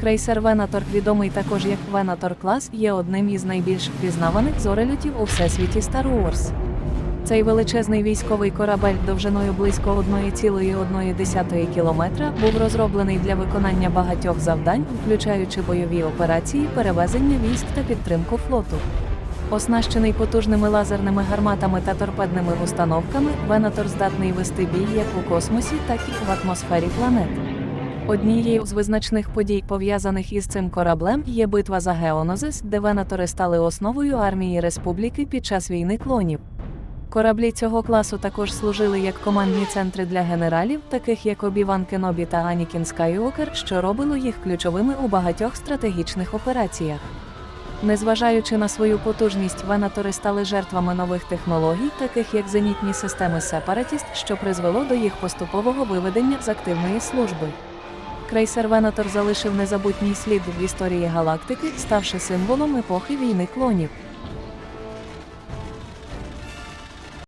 Крейсер Венатор, відомий також як Венатор клас, є одним із найбільш впізнаваних зорельотів у всесвіті Star Wars. Цей величезний військовий корабель довжиною близько 1,1 кілометра був розроблений для виконання багатьох завдань, включаючи бойові операції, перевезення військ та підтримку флоту. Оснащений потужними лазерними гарматами та торпедними установками, Венатор здатний вести бій як у космосі, так і в атмосфері планет. Однією з визначних подій, пов'язаних із цим кораблем, є битва за Геонозис, де Венатори стали основою армії республіки під час війни клонів. Кораблі цього класу також служили як командні центри для генералів, таких як Обіван Кенобі та Анікін Скайуокер, що робило їх ключовими у багатьох стратегічних операціях. Незважаючи на свою потужність, венатори стали жертвами нових технологій, таких як зенітні системи Сепаратіст, що призвело до їх поступового виведення з активної служби. Крейсер Венатор залишив незабутній слід в історії галактики, ставши символом епохи війни клонів.